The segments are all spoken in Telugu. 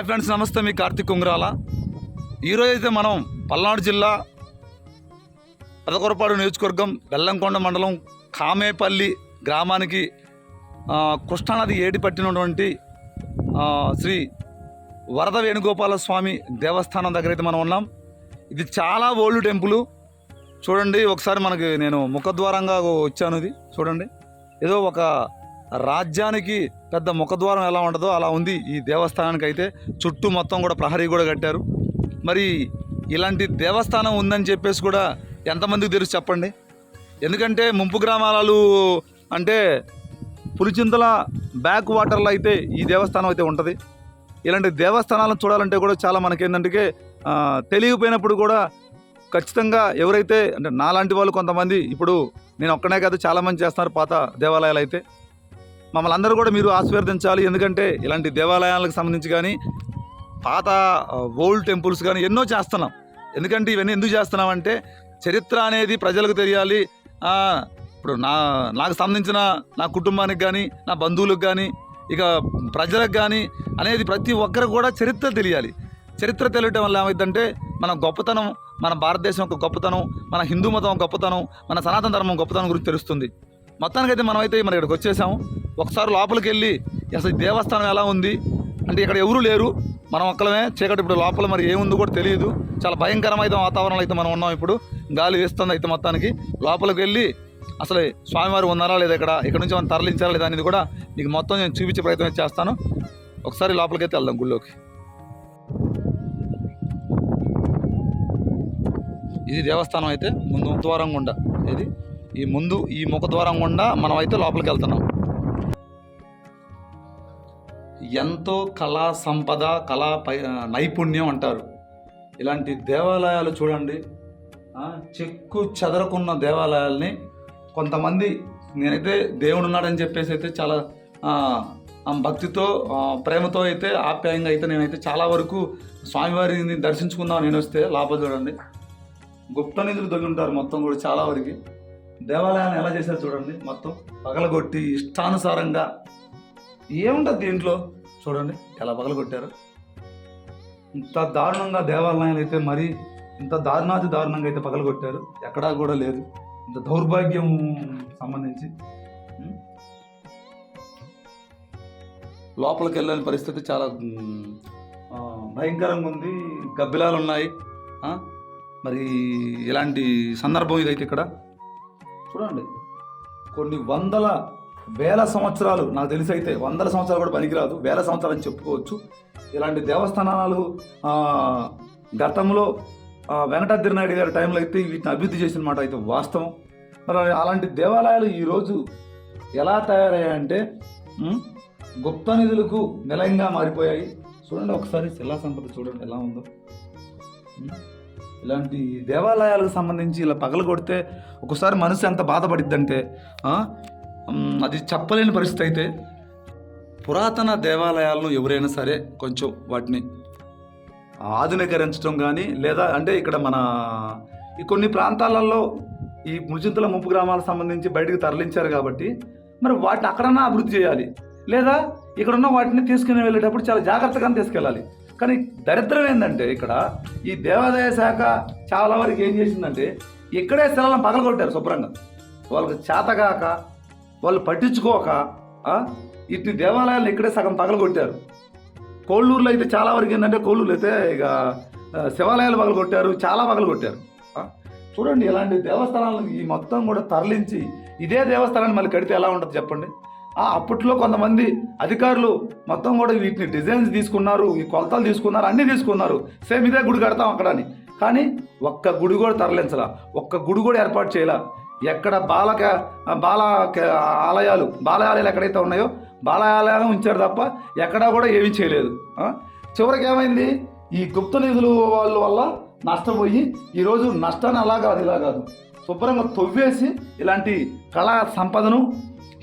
హాయ్ ఫ్రెండ్స్ నమస్తే. మీ కార్తిక్ ఉంగరాల. ఈరోజు అయితే మనం పల్నాడు జిల్లా పెదకొరపాడు నియోజకవర్గం బెల్లంకొండ మండలం కామేపల్లి గ్రామానికి కృష్ణానది ఏడి పట్టినటువంటి శ్రీ వరద వేణుగోపాల స్వామి దేవస్థానం దగ్గర అయితే మనం ఉన్నాం. ఇది చాలా ఓల్డ్ టెంపుల్. చూడండి ఒకసారి మనకి నేను ముఖద్వారంగా వచ్చాను ఇది. చూడండి ఏదో ఒక రాజ్యానికి పెద్ద ముఖద్వారం ఎలా ఉంటుందో అలా ఉంది ఈ దేవస్థానానికి అయితే చుట్టూ మొత్తం కూడా ప్రహరీ కూడా కట్టారు. మరి ఇలాంటి దేవస్థానం ఉందని చెప్పేసి కూడా ఎంతమందికి తెలుసు చెప్పండి? ఎందుకంటే ముంపు గ్రామాలు అంటే పులిచింతల బ్యాక్ వాటర్లో అయితే ఈ దేవస్థానం అయితే ఉంటుంది. ఇలాంటి దేవస్థానాలను చూడాలంటే కూడా చాలా మనకి ఏంటంటే తెలియకపోయినప్పుడు కూడా ఖచ్చితంగా ఎవరైతే అంటే నాలాంటి వాళ్ళు కొంతమంది ఇప్పుడు నేను ఒక్కనే కాదు చాలామంది చేస్తున్నారు పాత దేవాలయాలు అయితే. మమ్మల్ని అందరూ కూడా మీరు ఆశీర్వదించాలి. ఎందుకంటే ఇలాంటి దేవాలయాలకు సంబంధించి కానీ పాత ఓల్డ్ టెంపుల్స్ కానీ ఎన్నో చేస్తున్నాం. ఎందుకంటే ఇవన్నీ ఎందుకు చేస్తున్నామంటే చరిత్ర అనేది ప్రజలకు తెలియాలి. ఇప్పుడు నా నాకు సంబంధించిన నా కుటుంబానికి కానీ నా బంధువులకు కానీ ఇక ప్రజలకు కానీ అనేది ప్రతి ఒక్కరికి కూడా చరిత్ర తెలియాలి. చరిత్ర తెలియటం వల్ల ఏమైందంటే మన గొప్పతనం మన భారతదేశం యొక్క గొప్పతనం మన హిందూ మతం గొప్పతనం మన సనాతన ధర్మం గొప్పతనం గురించి తెలుస్తుంది. మొత్తానికైతే మనమైతే మన ఇక్కడికి వచ్చేసాము. ఒకసారి లోపలికి వెళ్ళి అసలు ఈ దేవస్థానం ఎలా ఉంది? అంటే ఇక్కడ ఎవరు లేరు. మనం ఒక్కలమే చీకటి ఇప్పుడు లోపల మరి ఏముందో కూడా తెలియదు. చాలా భయంకరమైన వాతావరణంలో అయితే మనం ఉన్నాం ఇప్పుడు. గాలి వేస్తుంది అయితే మొత్తానికి. లోపలికి వెళ్ళి అసలు స్వామివారు ఉన్నారా లేదా ఇక్కడ? ఇక్కడ నుంచి మనం తరలించారా లేదా అనేది కూడా మీకు మొత్తం నేను చూపించే ప్రయత్నం చేస్తాను. ఒకసారి లోపలికి అయితే వెళ్దాం గుళ్ళోకి. ఇది దేవస్థానం అయితే ముందు ద్వారం గుండా. ఇది ఈ ముందు ఈ ముఖ ద్వారం గుండా మనం అయితే లోపలికి వెళ్తున్నాం. ఎంతో కళా సంపద కళా పై నైపుణ్యం అంటారు. ఇలాంటి దేవాలయాలు చూడండి. చెక్కు చెదరకున్న దేవాలయాల్ని కొంతమంది నేనైతే దేవుడు ఉన్నాడని చెప్పేసి అయితే చాలా భక్తితో ప్రేమతో అయితే ఆప్యాయంగా అయితే నేనైతే చాలా వరకు స్వామివారిని దర్శించుకుందాం నేను వస్తే లోపల చూడండి. గుప్త నిధులు దొంగి ఉంటారు మొత్తం కూడా చాలా వరకు. దేవాలయాన్ని ఎలా చేశారు చూడండి మొత్తం పగలగొట్టి ఇష్టానుసారంగా. ఏముంటుంది దీంట్లో? చూడండి ఎలా పగలగొట్టారు. ఇంత దారుణంగా దేవాలయాలు అయితే మరి ఇంత దారుణాతి దారుణంగా అయితే పగలగొట్టారు. ఎక్కడా కూడా లేదు. ఇంత దౌర్భాగ్యం సంబంధించి. లోపలికి వెళ్ళని పరిస్థితి చాలా భయంకరంగా ఉంది. గబ్బిలాలు ఉన్నాయి. మరి ఇలాంటి సందర్భం ఇదైతే ఇక్కడ. చూడండి కొన్ని వందల వేల సంవత్సరాలు నాకు తెలిసి అయితే వందల సంవత్సరాలు కూడా పనికిరాదు. వేల సంవత్సరాలు అని చెప్పుకోవచ్చు. ఇలాంటి దేవస్థానాలు గతంలో వెంకటాద్రి నాయుడు గారి టైంలో అయితే వీటిని అభివృద్ధి చేసిన మాట అయితే వాస్తవం. మరి అలాంటి దేవాలయాలు ఈరోజు ఎలా తయారయ్యాయంటే గుప్త నిధులకు నిలయంగా మారిపోయాయి. చూడండి ఒకసారి శిలా సంపద చూడండి ఎలా ఉందో. ఇలాంటి దేవాలయాలకు సంబంధించి ఇలా పగలు కొడితే ఒకసారి మనసు ఎంత బాధపడిద్దంటే అది చెప్పలేని పరిస్థితి అయితే పురాతన దేవాలయాలను ఎవరైనా సరే కొంచెం వాటిని ఆధునీకరించడం కానీ లేదా అంటే ఇక్కడ మన ఈ కొన్ని ప్రాంతాలలో ఈ ముజింతల ముంపు గ్రామాలకు సంబంధించి బయటకు తరలించారు కాబట్టి మరి వాటిని అక్కడన్నా అభివృద్ధి చేయాలి. లేదా ఇక్కడ ఉన్న వాటిని తీసుకుని వెళ్ళేటప్పుడు చాలా జాగ్రత్తగా తీసుకెళ్ళాలి. కానీ దరిద్రం ఏంటంటే ఇక్కడ ఈ దేవాదాయ శాఖ చాలా వరకు ఏం చేసిందంటే ఇక్కడే స్థలాలను పగలగొట్టారు శుభ్రంగా. వాళ్ళకి చేతగాక వాళ్ళు పట్టించుకోక ఆ, ఇటు ఇక్కడే సగం పగలగొట్టారు. కోళ్ళూరులో అయితే చాలా వరకు ఏంటంటే కోళ్ళూరులో అయితే ఇక శివాలయాలు పగలగొట్టారు చాలా పగలగొట్టారు. చూడండి ఇలాంటి దేవస్థానాలను ఈ మొత్తం కూడా తరలించి ఇదే దేవస్థానాన్ని మళ్ళీ కడితే ఎలా ఉంటుంది చెప్పండి? ఆ, అప్పట్లో కొంతమంది అధికారులు మొత్తం కూడా వీటిని డిజైన్స్ తీసుకున్నారు ఈ కొలతలు తీసుకున్నారు అన్నీ తీసుకున్నారు. సేమ్ ఇదే గుడి కడతాం అక్కడ అని. కానీ ఒక్క గుడి కూడా తరలించలా ఒక్క గుడి కూడా ఏర్పాటు చేయాల. ఎక్కడ బాలక బాల ఆలయాలు బాలయాలయాలు ఎక్కడైతే ఉన్నాయో బాలయాలయాలు ఉంచారు తప్ప ఎక్కడా కూడా ఏమీ చేయలేదు. చివరికి ఏమైంది? ఈ గుప్త నిధులు వాళ్ళ వల్ల నష్టపోయి ఈరోజు నష్టాన్ని అలా కాదు ఇలా కాదు. శుభ్రంగా తవ్వేసి ఇలాంటి కళా సంపదను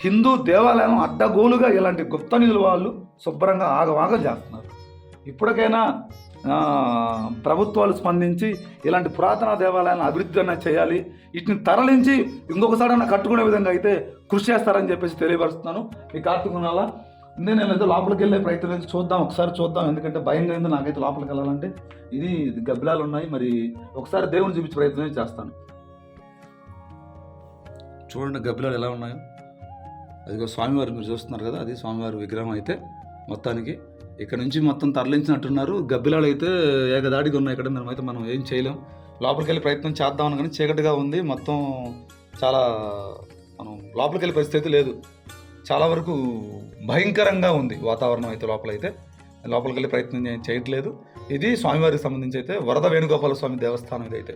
హిందూ దేవాలయం అడ్డగోలుగా ఇలాంటి గుప్త నిధుల వాళ్ళు శుభ్రంగా ఆగవాగ చేస్తున్నారు. ఇప్పటికైనా ప్రభుత్వాలు స్పందించి ఇలాంటి పురాతన దేవాలయాలను అభివృద్ధి అన్న చేయాలి. వీటిని తరలించి ఇంకొకసారి కట్టుకునే విధంగా అయితే కృషి చేస్తారని చెప్పేసి తెలియపరుస్తున్నాను. ఈ కార్తీక నెల నేను అయితే లోపలికి వెళ్ళే ప్రయత్నం చూద్దాం ఒకసారి చూద్దాం. ఎందుకంటే భయంగా ఉంది నాకైతే లోపలికి వెళ్ళాలంటే. ఇది గబ్బిలాలు ఉన్నాయి మరి ఒకసారి దేవుని చూపించే ప్రయత్నం చేస్తాను. చూడండి గబ్బిలాలు ఎలా ఉన్నాయో. అదిగో స్వామివారు మీరు చూస్తున్నారు కదా అది స్వామివారి విగ్రహం అయితే మొత్తానికి. ఇక్కడ నుంచి మొత్తం తరలించినట్టున్నారు. గబ్బిలాలు అయితే ఏకదాడిగా ఉన్నాయి. ఇక్కడ మనం అయితే మనం ఏం చేయలేం. లోపలికి వెళ్ళి ప్రయత్నం చేద్దాం కానీ చీకటిగా ఉంది. మొత్తం చాలా మనం లోపలికి వెళ్ళే పరిస్థితి లేదు. చాలా వరకు భయంకరంగా ఉంది వాతావరణం అయితే లోపల అయితే లోపలికి వెళ్ళే ప్రయత్నం చేయట్లేదు. ఇది స్వామివారికి సంబంధించి అయితే వరద వేణుగోపాల స్వామి దేవస్థానం ఇదైతే.